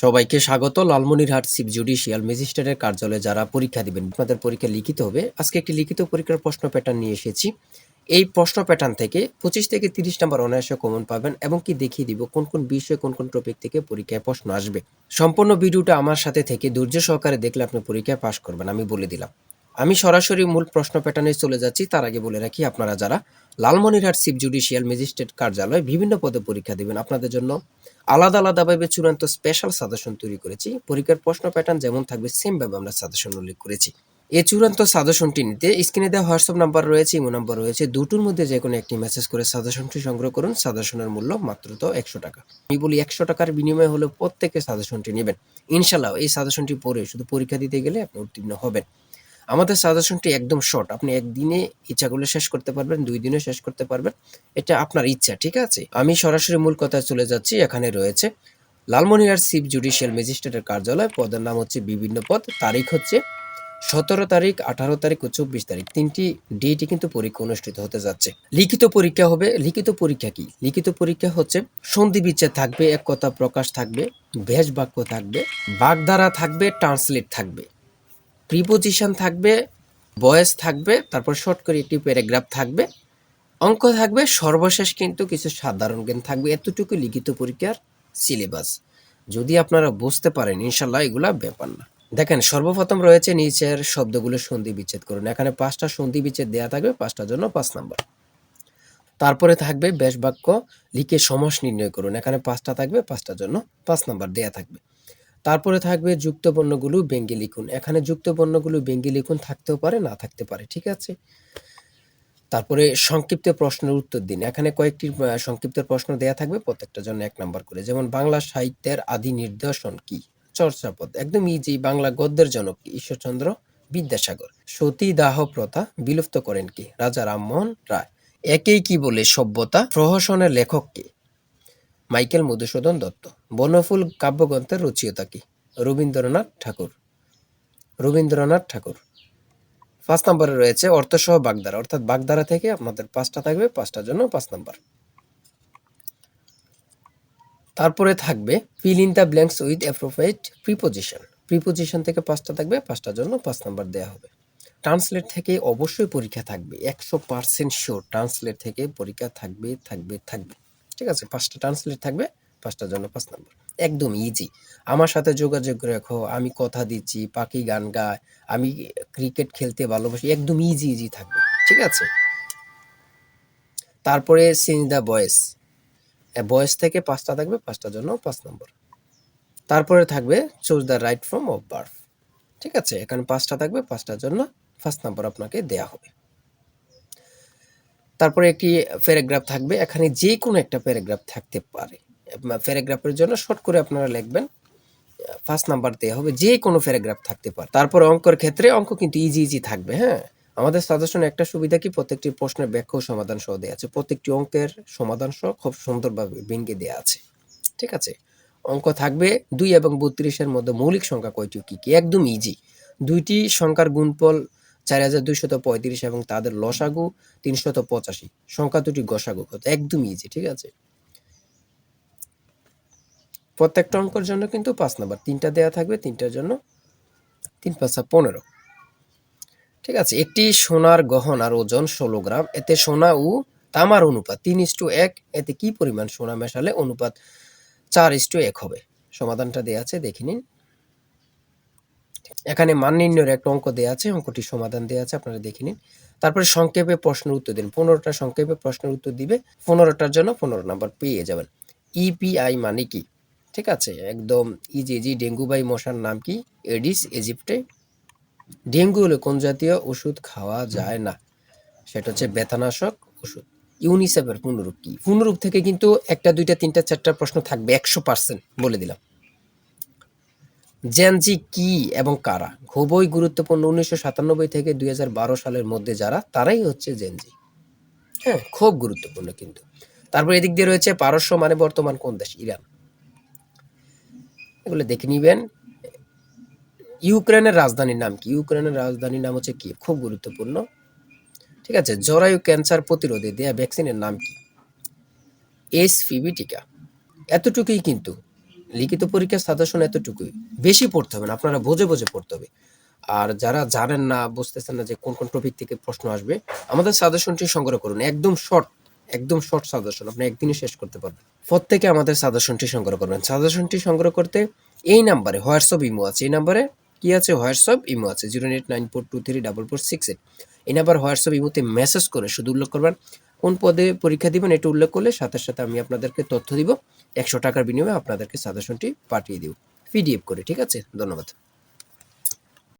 সবাইকে স্বাগত। লালমনিরহাট সিভ জুডিশিয়াল ম্যাজিস্ট্রেটের কার্যালয়ে যারা পরীক্ষা দিবেন, আপনাদের পরীক্ষা লিখিত হবে। আজকে একটি লিখিত পরীক্ষার প্রশ্ন প্যাটার্ন নিয়ে এসেছি। এই প্রশ্ন প্যাটার্ন থেকে পঁচিশ থেকে তিরিশ নাম্বার অনায়াসে কমন পাবেন এবং কি দেখিয়ে দিব, কোন কোন বিষয়ে, কোন কোন টপিক থেকে পরীক্ষায় প্রশ্ন আসবে। সম্পূর্ণ ভিডিওটা আমার সাথে থেকে ধৈর্য সহকারে দেখলে আপনি পরীক্ষায় পাশ করবেন, আমি বলে দিলাম। আমি সরাসরি মূল প্রশ্ন প্যাটার্নে চলে যাচ্ছি। তার আগে বলে রাখি, আপনারা যারা লালমনিরহাট সিপ জুডিশিয়াল ম্যাজিস্ট্রেট কার্যালয়ে বিভিন্ন পদে পরীক্ষা দেবেন, আপনাদের জন্য আলাদা আলাদাভাবে চূড়ান্ত স্পেশাল সাজেশন তৈরি করেছি। পরীক্ষার প্রশ্ন প্যাটার্ন যেমন থাকবে সেমভাবে আমরা সাজেশন উল্লেখ করেছি। এই চূড়ান্ত সাজেশনটি নিতে স্ক্রিনে দেওয়া হোয়াটসঅ্যাপ নাম্বার রয়েছে ইমো নাম্বার রয়েছে। দুটোর মধ্যে যে কোনো একটি মেসেজ করে সাজেশনটি সংগ্রহ করুন। সাজেশনের মূল্য মাত্র তো একশো টাকা। আমি বলি একশো টাকার বিনিময়ে হলে প্রত্যেকে সাজেশনটি নেবেন। ইনশাল্লাহ এই সাজেশনটি পড়ে শুধু পরীক্ষা দিতে গেলে আপনি উত্তীর্ণ হবেন। আমাদের সাজেশনটি একদম শর্ট আপনি একদিনে ইচ্ছাগুলো শেষ করতে পারবেন, দুই দিনে শেষ করতে পারবেন। এটা আপনার ইচ্ছা, ঠিক আছে? আমি সরাসরি মূল কথায় চলে যাচ্ছি, এখানে রয়েছে লালমনিরহাট সিপ জুডিশিয়াল ম্যাজিস্ট্রেটের কার্যালয়। পদের নাম হচ্ছে বিভিন্ন পদ। তারিখ হচ্ছে সতেরো তারিখ, আঠারো তারিখ ও চব্বিশ তারিখ। তিনটি ডেটে কিন্তু পরীক্ষা অনুষ্ঠিত হতে যাচ্ছে। লিখিত পরীক্ষা হবে, লিখিত পরীক্ষা কি? লিখিত পরীক্ষা হচ্ছে সন্ধি বিচ্ছেদ থাকবে, এক কথা প্রকাশ থাকবে ভেষ বাক্য থাকবে, বাগধারা থাকবে ট্রান্সলেট থাকবে। প্রিপোজিশন থাকবে বয়েস থাকবে, তারপর শর্ট করে একটি প্যারাগ্রাফ থাকবে, অঙ্ক থাকবে, সর্বশেষ কিন্তু কিছু সাধারণ জ্ঞান থাকবে, এতটুকু লিখিত পরীক্ষার সিলেবাস যদি আপনারা বুঝতে পারেন ইনশাল্লাহ এগুলা ব্যাপার না। দেখেন, সর্বপ্রথম রয়েছে নিচের শব্দগুলো সন্ধি বিচ্ছেদ করুন। এখানে পাঁচটা সন্ধি বিচ্ছেদ দেওয়া থাকবে, পাঁচটার জন্য পাঁচ নাম্বার। তারপরে থাকবে বেশ বাক্য, লিখে সমাস নির্ণয় করুন। এখানে পাঁচটা থাকবে, পাঁচটার জন্য পাঁচ নাম্বার দেয়া থাকবে। তারপরে থাকবে যুক্ত বর্ণগুলো ব্যঙ্গে লিখুন। এখানে যুক্ত বর্ণগুলো ব্যঙ্গে লিখুন, থাকতেও পারে, না থাকতে পারে, ঠিক আছে? তারপরে সংক্ষিপ্ত প্রশ্নের উত্তর দিন। এখানে কয়েকটি সংক্ষিপ্ত প্রশ্ন দেয়া থাকবে প্রত্যেকটার জন্য এক নাম্বার করে। যেমন, বাংলা সাহিত্যের আদি নির্দেশন কি? চর্চাপদ। একদম ইজি বাংলা গদ্যের জনক ঈশ্বরচন্দ্র বিদ্যাসাগর। সতী দাহ প্রথা বিলুপ্ত করেন কি? রাজা রামমোহন রায়। একেই কি বলে সভ্যতা? প্রহসনের লেখক কি? মাইকেল মধুসূদন দত্ত। বনফুল কাব্যগ্রন্থের রচয়িতা কি? রবীন্দ্রনাথ ঠাকুর। রবীন্দ্রনাথ ঠাকুর। পাঁচ নম্বরে রয়েছে অর্থসহ বাগধারা। অর্থাৎ বাগধারা থেকে আপনাদের পাঁচটা থাকবে, পাঁচটার জন্য পাঁচ নাম্বার। তারপরে থাকবে fill in the blanks with appropriate preposition. Preposition থেকে পাঁচটা থাকবে, পাঁচটার জন্য পাঁচ নাম্বার দেওয়া হবে। ট্রান্সলেট থেকে অবশ্যই পরীক্ষা থাকবে, একশো পার্সেন্ট শিওর ট্রান্সলেট থেকে পরীক্ষা থাকবে থাকবে থাকবে। ঠিক আছে, পাঁচটা ট্রান্সলেট থাকবে পাঁচটার জন্য পাঁচ নাম্বার। একদম ইজি আমার সাথে যোগাযোগ রেখো, আমি কথা দিচ্ছি, পাখি গান গায়, আমি ক্রিকেট খেলতে ভালোবাসি, একদম ইজি ইজি থাকবে, ঠিক আছে? তারপরে সিন দ্য বয়েস বয়েস থেকে পাঁচটা থাকবে, পাঁচটার জন্য পাঁচ নম্বর। তারপরে থাকবে choose the right form of birth ঠিক আছে? এখানে পাঁচটা থাকবে, পাঁচটার জন্য ফার্স্ট নাম্বার আপনাকে দেয়া হবে। তারপরে একটি প্যারাগ্রাফ থাকবে, এখানে যে কোনো একটা প্যারাগ্রাফ থাকতে পারে। প্যারাগ্রাফের জন্য শর্ট করে আপনারা লিখবেন ফার্স্ট নাম্বার দেওয়া হবে, যে কোনো প্যারাগ্রাফ থাকতে পারে। তারপর অঙ্কের ক্ষেত্রে অঙ্ক কিন্তু ইজি ইজি থাকবে হ্যাঁ? আমাদের সাজেশন একটা সুবিধা কি? প্রত্যেকটি প্রশ্নের ব্যাখ্যা সমাধান সহ দেওয়া আছে। প্রত্যেকটি অঙ্কের সমাধান সহ খুব সুন্দরভাবে ভেঙে দেওয়া আছে। ঠিক আছে? অঙ্ক থাকবে দুই এবং বত্রিশের মধ্যে মৌলিক সংখ্যা কয়টি কি কি? একদম ইজি দুইটি সংখ্যার গুণফল চার হাজার দুইশত পঁয়ত্রিশ এবং তাদের লসাগু তিনশত পঁচাশি। সংখ্যা দুটি গসাগু কত একদম ইজি ঠিক আছে? প্রত্যেকটা অঙ্কের জন্য কিন্তু পাঁচ নাম্বার। তিনটা দেয়া থাকবে, তিনটার জন্য তিন পাঁচা পনেরো। ঠিক আছে, একটি সোনার গহনার ওজন ষোলো গ্রাম, এতে সোনা ও তামার অনুপাত তিন ইস্টু এক, এতে কি পরিমাণ সোনা মেশালে অনুপাত চার ইস্টু এক হবে? সমাধানটা দেয়া আছে, দেখে নিন। এখানে মান নির্ণয়ের একটা অঙ্ক দেওয়া আছে অঙ্কটি সমাধান দেওয়া আছে, আপনারা দেখে নিন। তারপরে সংক্ষেপে প্রশ্নের উত্তর দিন। পনেরোটা সংক্ষেপে প্রশ্নের উত্তর দিবে, পনেরোটার জন্য পনেরো নাম্বার পেয়ে যাবেন। ইপিআই মানে কি? ঠিক আছে? একদম ইজি ইজি ডেঙ্গু বাই মশার নাম কি? এডিস ইজিপ্টে ডেঙ্গু হলে কোন জাতীয় ওষুধ খাওয়া যায় না? সেটা হচ্ছে বেতানাশক ওষুধ। ইউনিসেফের পুনরূপ কি? পুনরূপ থেকে কিন্তু একটা, দুইটা, তিনটা, চারটা প্রশ্ন থাকবে। একশো পার্সেন্ট বলে দিলাম। জেনজি কি এবং কারা? খুবই গুরুত্বপূর্ণ। উনিশশো সাতানব্বই থেকে দুই হাজার বারো সালের মধ্যে যারা, তারাই হচ্ছে জেনজি হ্যাঁ খুব গুরুত্বপূর্ণ কিন্তু। তারপর এদিক দিয়ে রয়েছে পারস্য মানে বর্তমান কোন দেশ? ইরান। এগুলো দেখে নিবেন। ইউক্রেনের রাজধানীর নাম কি? ইউক্রেনের রাজধানীর নাম হচ্ছে কি খুব গুরুত্বপূর্ণ। ঠিক আছে, জরায়ু ক্যান্সার প্রতিরোধে দেয়া ভ্যাকসিনের নাম কি? এস এসপিবি টিকা এতটুকুই কিন্তু, লিখিত পরীক্ষার সাজেশন এতটুকুই। বেশি পড়তে হবে না, আপনারা বোঝে বোঝে পড়তে হবে। আর যারা জানেন না, বুঝতেছেন না যে কোন কোন টপিক থেকে প্রশ্ন আসবে, আমাদের সাজেশনটি সংগ্রহ করুন, একদম শর্ট একদম শর্ট সাজেশন আপনি একদিনে শেষ করতে পারবেন। প্রত্যেকে আমাদের সাজেশনটি সংগ্রহ করবেন। সাজেশনটি সংগ্রহ করতে এই নাম্বারে হোয়াটসঅ্যাপ ইমো আছে। এই নাম্বারে কি আছে? হোয়াটসঅ্যাপ ইমো আছে zero eight nine four two three double four six eight এই নাম্বার হোয়াটসঅ্যাপ ইমোতে মেসেজ করে শুধু উল্লেখ করবেন। কোন পদে পরীক্ষা দিবেন এটা উল্লেখ করলে সাথে সাথে আমি আপনাদেরকে তথ্য দিব। একশো টাকার বিনিময়ে আপনাদেরকে সাজেশনটি পাঠিয়ে দিব। পিডিএফ করে, ঠিক আছে? ধন্যবাদ।